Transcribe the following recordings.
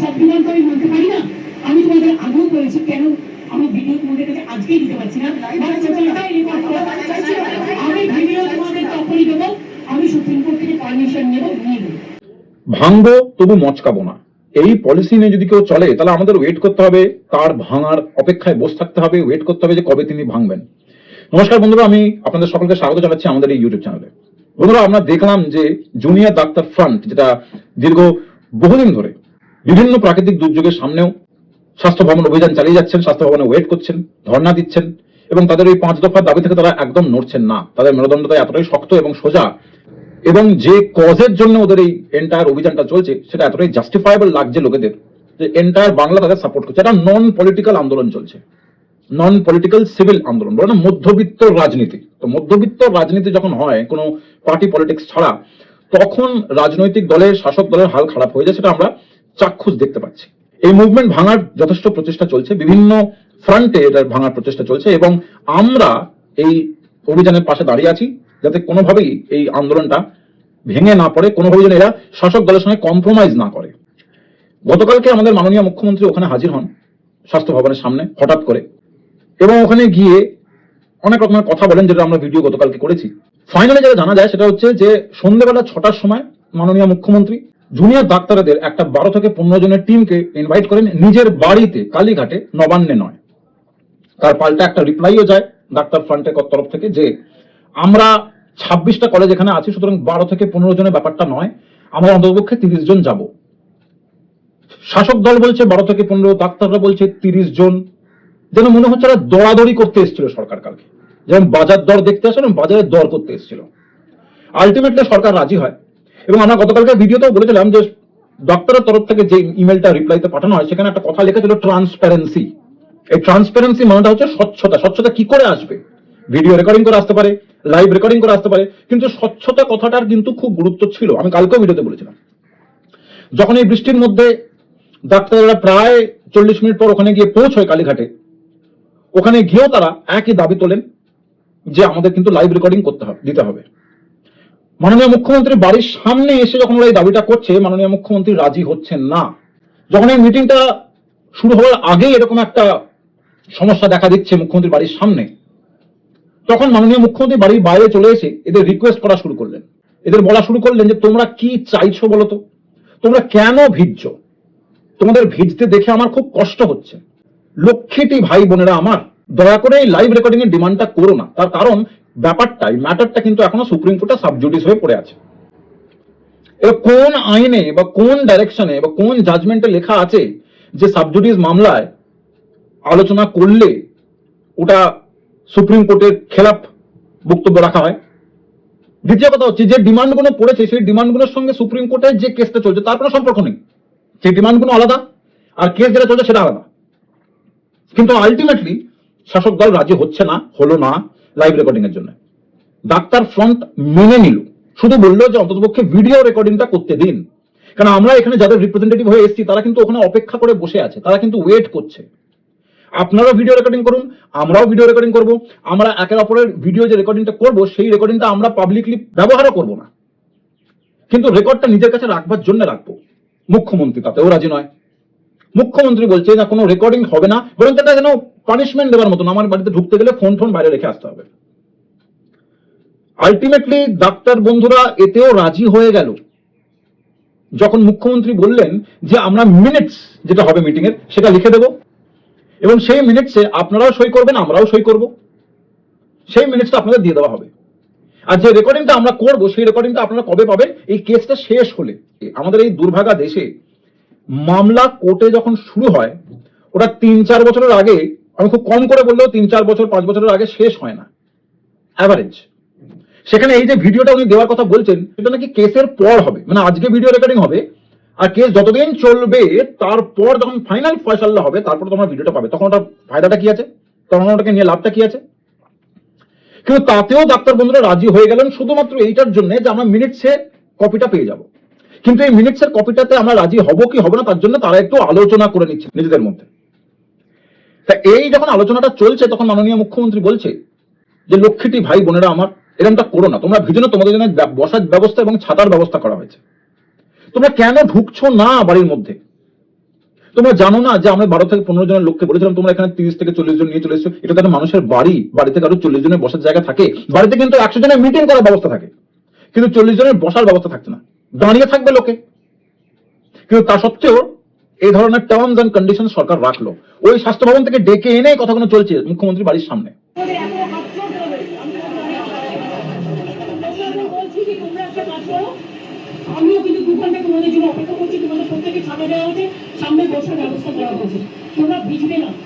সব বিমান তো আমি বলতে পারি না? আমি তোমাদের আগেও বলেছি কেন আমার ভিডিও তোমাদের কাছে আজকেই দিতে পারছি না। আমি ভিডিও তোমাদের তখনই দেবো। আমি সুপ্রিম কোর্ট থেকে পারমিশন নেব নিয়ে দেবো ভাঙবো তবু মচকাবো না। এই পলিসি নিয়ে যদি কেউ চলে তাহলে আমাদের ওয়েট করতে হবে। তার ভাঙার অপেক্ষায় বসে থাকতে হবে ওয়েট করতে হবে যে কবে তিনি ভাঙবেন। নমস্কার বন্ধুরা আমি আপনাদের সকলকে স্বাগত জানাচ্ছি আমাদের এই ইউটিউব চ্যানেলে বন্ধুরা আমরা দেখলাম যে জুনিয়র ডাক্তার ফ্রন্ট যেটা দীর্ঘ বহুদিন ধরে বিভিন্ন প্রাকৃতিক দুর্যোগের সামনেও স্বাস্থ্য ভবন অভিযান চালিয়ে যাচ্ছেন, স্বাস্থ্য ভবনে ওয়েট করছেন, ধর্ণা দিচ্ছেন এবং তাদের এই পাঁচ দফার দাবি থেকে তারা একদম নড়ছেন না। তাদের মেরুদণ্ডটা এতটাই শক্ত এবং সোজা এবং যে কজের জন্য ওদের এই এন্টায়ার অভিযানটা চলছে, সেটা এতটাই জাস্টিফাইবল লাগছে লোকেদের যে এন্টায়ার বাংলা তাদের সাপোর্ট করছে। এটা নন পলিটিক্যাল আন্দোলন চলছে। নন পলিটিক্যাল সিভিল আন্দোলন বলে না মধ্যবিত্ত রাজনীতি। তো মধ্যবিত্ত রাজনীতি যখন হয়, কোনো পার্টি পলিটিক্স ছাড়া, তখন রাজনৈতিক দলের, শাসক দলের হাল খারাপ হয়ে যায়, সেটা আমরা চাক্ষুষ দেখতে পাচ্ছি। এই মুভমেন্ট ভাঙার যথেষ্ট প্রচেষ্টা চলছে, বিভিন্ন ফ্রন্টে এটার ভাঙার প্রচেষ্টা চলছে এবং আমরা এই অভিযানের পাশে দাঁড়িয়ে আছি যাতে কোনোভাবেই এই আন্দোলনটা ভেঙে না পড়ে কোনোভাবে যেন এরা শাসক দলের সঙ্গে কম্প্রোমাইজ না করে। গতকালকে আমাদের মাননীয় মুখ্যমন্ত্রী ওখানে হাজির হন স্বাস্থ্য ভবনের সামনে, হঠাৎ করে। এবং ওখানে গিয়ে অনেক রকমের কথা বলেন যেটা আমরা ভিডিও গতকালকে করেছি। ফাইনালি যেটা জানা যায় সেটা হচ্ছে যে সন্ধ্যেবেলা ছটার সময় মাননীয় মুখ্যমন্ত্রী জুনিয়র ডাক্তারদের একটা বারো থেকে পনেরো জনের টিমকে ইনভাইট করেন নিজের বাড়িতে, কালীঘাটে নবান্নে নয়। তার পাল্টা একটা রিপ্লাইও যায় ডাক্তার ফ্রন্টের তরফ থেকে যে, আমরা ছাব্বিশটা কলেজ এখানে আছি, সুতরাং বারো থেকে পনেরো জনের ব্যাপারটা নয়। আমরা অন্ততপক্ষে তিরিশ জন যাব। শাসক দল বলছে বারো থেকে পনেরো, ডাক্তাররা বলছে তিরিশ জন। যেন মনে হচ্ছে ওরা দরাদরি করতে এসেছিল সরকার কালকে। যেমন বাজার দর দেখতে আসে বাজারের দর করতে এসেছিল। আলটিমেটলি সরকার রাজি হয়। এবং আমরা গতকালকে ভিডিওতেও বলেছিলাম যে ডক্টরের তরফ থেকে যে ইমেলটা রিপ্লাইতে পাঠানো হয়, সেখানে একটা কথা লেখা ছিল ট্রান্সপারেন্সি এই ট্রান্সপারেন্সি মানেটা হচ্ছে স্বচ্ছতা। স্বচ্ছতা কি করে আসবে? ভিডিও রেকর্ডিং করে আসতে পারে লাইভ রেকর্ডিং করে আসতে পারে, কিন্তু স্বচ্ছতা কথাটার কিন্তু খুব গুরুত্ব ছিল। আমি কালকেও ভিডিওতে বলেছিলাম। যখন এই বৃষ্টির মধ্যে ডাক্তাররা প্রায় চল্লিশ মিনিট পর ওখানে গিয়ে পৌঁছয় কালীঘাটে, ওখানে গিয়েও তারা একই দাবি তোলেন যে আমাদের কিন্তু লাইভ রেকর্ডিং করতে হবে, দিতে হবে। মাননীয় মুখ্যমন্ত্রী বাড়ির সামনে এসে যখন ওরা এই দাবিটা করছে, মাননীয় মুখ্যমন্ত্রী রাজি হচ্ছেন না। যখন এই মিটিংটা শুরু হওয়ার আগেই এরকম একটা সমস্যা দেখা দিচ্ছে মুখ্যমন্ত্রীর বাড়ির সামনে, তখন মাননীয় মুখ্যমন্ত্রী বাড়ির বাইরে চলে এসে এদের রিকোয়েস্ট করা শুরু করলেন। এদের বলা শুরু করলেন যে, তোমরা কি চাইছো বলো তো? তোমরা কেন ভিজছো? তোমাদের ভিজতে দেখে আমার খুব কষ্ট হচ্ছে। লক্ষ্মীটি ভাই বোনেরা আমার, দয়া করে এই লাইভ রেকর্ডিং এর ডিমান্ডটা করো না। তার কারণ ব্যাপারটা এই ম্যাটারটা কিন্তু এখনও সুপ্রিম কোর্টে সাবজুডিস হয়ে পড়ে আছে। এবার কোন আইনে বা কোন ডাইরেকশনে বা কোন জাজমেন্টে লেখা আছে যে সাবজুডিস মামলায় আলোচনা করলে ওটা সুপ্রিম কোর্টের খেলাফ বক্তব্য রাখা হয়? দ্বিতীয় কথা হচ্ছে, যে ডিমান্ডগুলো পড়েছে, সেই ডিমান্ডগুলোর সঙ্গে সুপ্রিম কোর্টের যে কেসটা চলছে, তার কোনো সম্পর্ক নেই। সেই ডিমান্ডগুলো আলাদা, আর কেস যেটা চলছে সেটা আলাদা। কিন্তু আলটিমেটলি শাসক দল রাজি হচ্ছে না, হলো না লাইভ রেকর্ডিং এর জন্য। ডাক্তার ফ্রন্ট মেনে নিল। শুধু বলল যে অন্ততপক্ষে ভিডিও রেকর্ডিংটা করতে দিন। কারণ আমরা এখানে যাদের রিপ্রেজেন্টেটিভ হয়ে এসেছি, তারা কিন্তু ওখানে অপেক্ষা করে বসে আছে, তারা কিন্তু ওয়েট করছে। আপনারাও ভিডিও রেকর্ডিং করুন, আমরাও ভিডিও রেকর্ডিং করব। আমরা একের অপরের ভিডিও যে রেকর্ডিংটা করব, সেই রেকর্ডিংটা আমরা পাবলিকলি ব্যবহারও করব না। কিন্তু রেকর্ডটা নিজের কাছে রাখবার জন্য রাখব। মুখ্যমন্ত্রী তাতেও রাজি নয়। মুখ্যমন্ত্রী বলছে না, কোনো রেকর্ডিং হবে না, বরং এটা যেন পানিশমেন্ট দেওয়ার মতন। আমার বাড়িতে ঢুকতে গেলে ফোন ফোন বাইরে রেখে আসতে হবে। আলটিমেটলি ডাক্তার বন্ধুরা, এতেও রাজি হয়ে গেল। যখন মুখ্যমন্ত্রী বললেন যে আমরা মিনিটস যেটা হবে মিটিং এর সেটা লিখে দেব। এবং সেই মিনিটসে আপনারাও সই করবেন, আমরাও সই করব। সেই মিনিটসটা আপনাদের দিয়ে দেওয়া হবে। আর যে রেকর্ডিংটা আমরা করব, সেই রেকর্ডিংটা আপনারা কবে পাবেন? এই কেসটা শেষ হলে। আমাদের এই দুর্ভাগা দেশে মামলা কোর্টে যখন শুরু হয়, ওটা তিন চার বছরের আগে আমি খুব কম করে বললেও তিন, চার বছর, পাঁচ বছরের আগে শেষ হয় না। অ্যাভারেজ সেখানে এই যে ভিডিওটা উনি দেওয়ার কথা বলছেন, সেটা নাকি কেসের পর হবে। মানে আজকে ভিডিও রেকর্ডিং হবে, আর কেস যতদিন চলবে, তারপর যখন ফাইনাল ফয়সাল্লা হবে, তারপর তোমরা ভিডিওটা পাবে। তখন ওটার ফায়দাটা কি আছে? তখন ওটাকে নিয়ে লাভটা কি আছে? কিন্তু তাতেও ডাক্তার বন্ধুরা রাজি হয়ে গেলেন শুধুমাত্র এইটার জন্য যে আমরা মিনিটসে কপিটা পেয়ে যাব। কিন্তু এই মিনিটসের কপিটাতে আমরা রাজি হব কি হবে না, তার জন্য তারা একটু আলোচনা করে নিচ্ছে নিজেদের মধ্যে। তা এই যখন আলোচনাটা চলছে, তখন মাননীয় মুখ্যমন্ত্রী বলছে যে, লক্ষ্মীটি, ভাই, বোনেরা আমার এরকমটা করো না। তোমরা ভিজনে তোমাদের জন্য বসার ব্যবস্থা এবং ছাতার ব্যবস্থা করা হয়েছে। তোমরা কেন ঢুকছো না বাড়ির মধ্যে? তোমরা জানো না যে, আমরা বারো থেকে পনেরো জনের লোককে বলেছিলাম, তোমরা এখানে তিরিশ থেকে চল্লিশ জন নিয়ে চলে এসছো। এটা তো মানুষের বাড়ি। বাড়িতে কারও চল্লিশ জনের বসার জায়গা থাকে। বাড়িতে কিন্তু একশো জনের মিটিং করার ব্যবস্থা থাকে। কিন্তু চল্লিশ জনের বসার ব্যবস্থা থাকছে না। দাঁড়িয়ে থাকবে লোকে। কিন্তু তা সত্ত্বেও এই ধরনের টার্মস এন্ড কন্ডিশন সরকার রাখল। ওই স্বাস্থ্য ভবন থেকে ডেকে এনে কথাগুলো চলছে মুখ্যমন্ত্রী বাড়ির সামনে।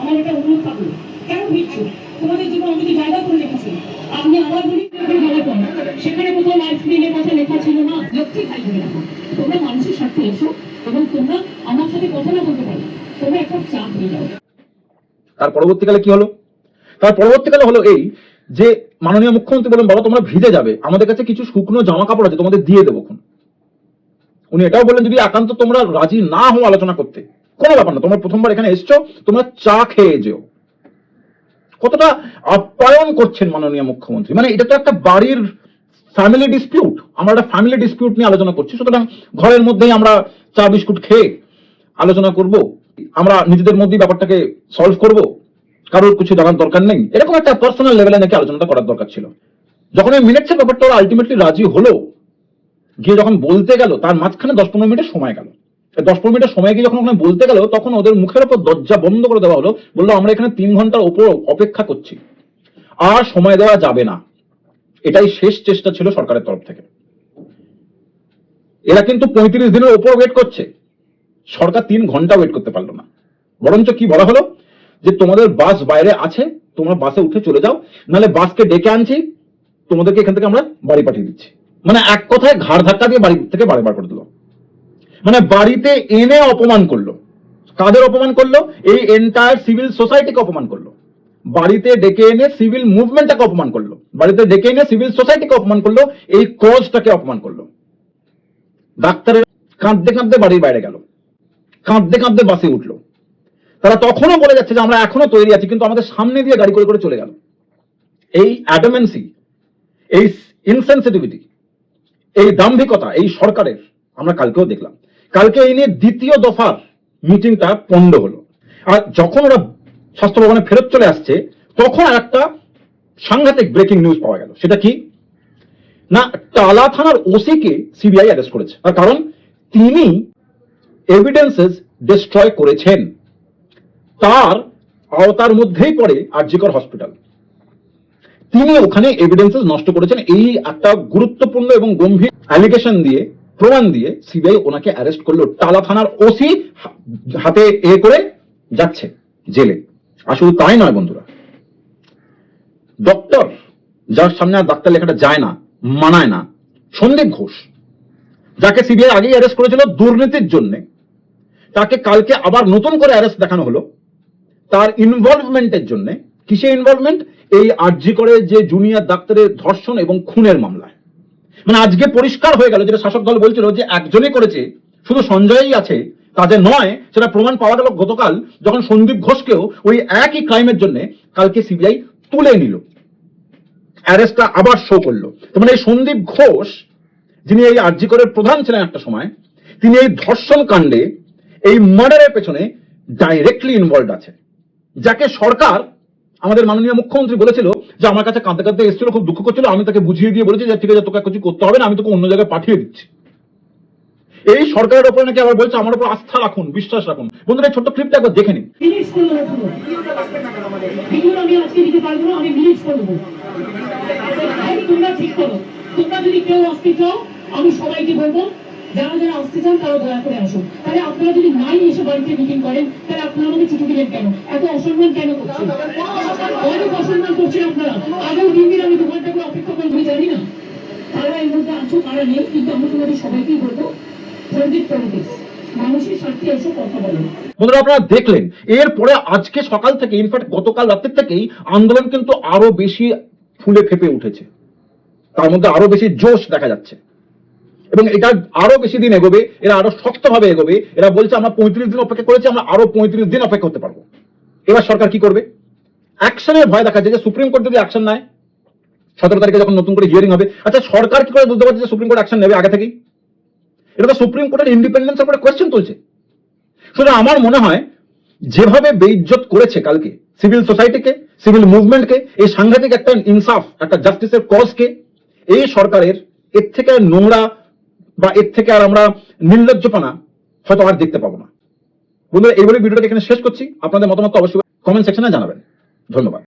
আমার এটা অনুরোধ কেন তোমাদের জন্য আমি জায়গা করে রেখেছি। বলি সেখানে কোথাও লাইফ স্ক্রিনের কথা লেখা ছিল না। লক্ষ্মী খাই ধরে রাখো তোমরা মানুষের স্বার্থে এসো এবং তোমরা আমার সাথে কথা না বলতে পারো। তোমরা একটা চাপ নিয়ে যাও। তার পরবর্তীকালে কি হলো? তার পরবর্তীকালে হলো এই যে মাননীয় মুখ্যমন্ত্রী বলেন বাবা, তোমরা ভিজে যাবে। আমাদের কাছে কিছু শুকনো জামা কাপড় আছে, তোমাদের দিয়ে দেবো উনি এটাও বললেন, যদি একান্ত তোমরা রাজি না হও আলোচনা করতে, কোনো ব্যাপার না, তোমরা প্রথমবার এখানে এসছো, তোমরা চা খেয়ে যেও। কতটা আপ্যায়ন করছেন মাননীয় মুখ্যমন্ত্রী। মানে এটা তো একটা বাড়ির ফ্যামিলি ডিসপিউট আমরা একটা ফ্যামিলি ডিসপিউট নিয়ে আলোচনা করছি। সুতরাং ঘরের মধ্যেই আমরা চা, বিস্কুট খেয়ে আলোচনা করব। আমরা নিজেদের মধ্যেই ব্যাপারটাকে সলভ করব। কারোর কিছু জানার দরকার নেই। এরকম একটা পার্সোনাল লেভেলে নাকি আলোচনাটা করার দরকার ছিল। যখন এই মিনিটসের ব্যাপারটা ওরা আলটিমেটলি রাজি হলো, গিয়ে যখন বলতে গেল, তার মাঝখানে দশ পনেরো মিনিটের সময় গেল। দশ পনেরো মিনিটের সময় গিয়ে যখন ওখানে বলতে গেল, তখন ওদের মুখের ওপর দরজা বন্ধ করে দেওয়া হলো। বলল, আমরা এখানে তিন ঘণ্টার ওপর অপেক্ষা করছি। আর সময় দেওয়া যাবে না। এটাই শেষ চেষ্টা ছিল সরকারের তরফ থেকে। এরা কিন্তু পঁয়ত্রিশ দিনের ওপর ওয়েট করছে। সরকার তিন ঘণ্টা ওয়েট করতে পারল না। বরঞ্চ কি বলা হলো? যে তোমাদের বাস বাইরে আছে, তোমরা বাসে উঠে চলে যাও, নাহলে বাসকে ডেকে আনছি, তোমাদেরকে এখান থেকে আমরা বাড়ি পাঠিয়ে দিচ্ছি। মানে এক কথায় ঘাড় ধাক্কা দিয়ে বাড়ি থেকে বাড়ি বার করে দিল। মানে বাড়িতে এনে অপমান করল। কাদের অপমান করল? এই এন্টায়ার সিভিল সোসাইটিকে অপমান করল। বাড়িতে ডেকে এনে সিভিল মুভমেন্টটাকে অপমান করল। বাড়িতে ডেকে এনে সিভিল সোসাইটিকে অপমান করল, এই কজটাকে অপমান করল। ডাক্তারের কাঁদতে কাঁদতে বাড়ির বাইরে গেল। কাঁদতে কাঁদতে বাসে উঠল। তারা তখনও বলে যাচ্ছে যে আমরা এখনও তৈরি আছি, কিন্তু আমাদের সামনে দিয়ে গাড়ি করে করে চলে গেল। এই অ্যাডামেন্সি, এই ইনসেন্সিটিভিটি এই দাম্ভিকতা এই সরকারের আমরা কালকেও দেখলাম। কালকে এই নিয়ে দ্বিতীয় দফার মিটিংটা পণ্ড হলো। আর যখন ওরা স্বাস্থ্য ভবনে ফেরত চলে আসছে, তখন আর একটা সাংঘাতিক ব্রেকিং নিউজ পাওয়া গেল। সেটা কি? না, টালা থানার ওসিকে সিবিআই অ্যারেস্ট করেছে। তার কারণ, তিনি এভিডেন্সেস ডিস্ট্রয় করেছেন। তার আওতার মধ্যেই পড়ে আরজিকর হসপিটাল তিনি ওখানে এভিডেন্সেস নষ্ট করেছেন। এই একটা গুরুত্বপূর্ণ এবং গম্ভীর অ্যালিগেশন দিয়ে, প্রমাণ দিয়ে সিবিআই ওনাকে অ্যারেস্ট করল। টালা থানার ওসি হাতে এ করে যাচ্ছে জেলে। আর শুধু তাই নয় বন্ধুরা। ডক্টর যার সামনে আর ডাক্তার লেখাটা যায় না, মানায় না, সন্দীপ ঘোষ, যাকে সিবিআই আগেই অ্যারেস্ট করেছিল দুর্নীতির জন্য, তাকে কালকে আবার নতুন করে অ্যারেস্ট দেখানো হলো, তার ইনভলভমেন্টের জন্য। কিসে ইনভলভমেন্ট এই আরজি করে যে জুনিয়র ডাক্তারের ধর্ষণ এবং খুনের মামলায়। মানে আজকে পরিষ্কার হয়ে গেল, যেটা শাসক দল বলছিল যে একজনই করেছে, শুধু সঞ্জয়ই আছে তাদের নয়, সেটা প্রমাণ পাওয়া গেল গতকাল যখন সন্দীপ ঘোষকেও ওই একই ক্রাইমের জন্য কালকে সিবিআই তুলে নিল। অ্যারেস্টটা আবার শো করল। মানে এই সন্দীপ ঘোষ, যিনি এই আরজিকরের প্রধান ছিলেন একটা সময়, তিনি এই ধর্ষণ কাণ্ডে এই মার্ডারের পেছনে ডাইরেক্টলি ইনভলভ আছে যাকে সরকার, আমাদের মাননীয় মুখ্যমন্ত্রী বলেছিল যে আমার কাছে কাঁদতে কাঁদতে এসেছিল, খুব দুঃখ করছিল, আমি তাকে বুঝিয়ে দিয়ে বলেছি যে ঠিক আছে, তোকে কিছু করতে হবে না, আমি তোকে অন্য জায়গায় পাঠিয়ে দিচ্ছি। এই সরকারের ওপরে নাকি আবার বলছে আমার উপর আস্থা রাখুন, বিশ্বাস রাখুন। বন্ধুরা, এই ছোট্ট ক্লিপটা একবার দেখে নিন। আমি সবাইকে বলব, যারা যারা আসতে চান, তারা দয়া করে আসুন। তাহলে আপনারা যদি নাই এসে বাড়িতে মিটিং করেন, তাহলে আপনারা আমাকে ছুটি দিলেন কেন? এত অসম্মান কেন করছেন? অনেক অসম্মান করছেন আপনারা। আগেও দিন দিন আমি দু করে অপেক্ষা করব জানি না। তারা এর মধ্যে আছো, তারা নেই, কিন্তু আমি তোমাদের সবাইকেই বলব বন্ধুরা, আপনারা দেখলেন, এরপরে আজকে সকাল থেকে ইনফ্যাক্ট গতকাল রাতের থেকেই আন্দোলন কিন্তু আরও বেশি ফুলে ফেপে উঠেছে। তার মধ্যে আরও বেশি জোশ দেখা যাচ্ছে। এবং এটা আরও বেশি দিন এগোবে, এরা আরও শক্তভাবে এগোবে। এরা বলছে, আমরা পঁয়ত্রিশ দিন অপেক্ষা করেছি, আমরা আরও পঁয়ত্রিশ দিন অপেক্ষা করতে পারব। এবার সরকার কি করবে? অ্যাকশনের ভয় দেখা যায় যে সুপ্রিম কোর্ট যদি অ্যাকশন নেয়, সতেরো তারিখে যখন নতুন করে হিয়ারিং হবে আচ্ছা সরকার কি করে বুঝতে পারছে যে সুপ্রিম কোর্ট অ্যাকশন নেবে আগে থেকেই? এটা তো সুপ্রিম কোর্টের ইন্ডিপেন্ডেন্সের উপরে কোয়েশ্চেন তুলছে। সুতরাং আমার মনে হয়, যেভাবে বেইজ্জত করেছে কালকে সিভিল সোসাইটিকে সিভিল মুভমেন্টকে এই সাংঘাতিক একটা ইনসাফ, একটা জাস্টিসের কজকে এই সরকারের, এর থেকে নোংরা বা এর থেকে আর আমরা নির্লজ্জপনা হয়তো আর দেখতে পাবো না। বন্ধুরা এইভাবে ভিডিওটাকে এখানে শেষ করছি। আপনাদের মতামত অবশ্যই কমেন্ট সেকশনে জানাবেন। ধন্যবাদ।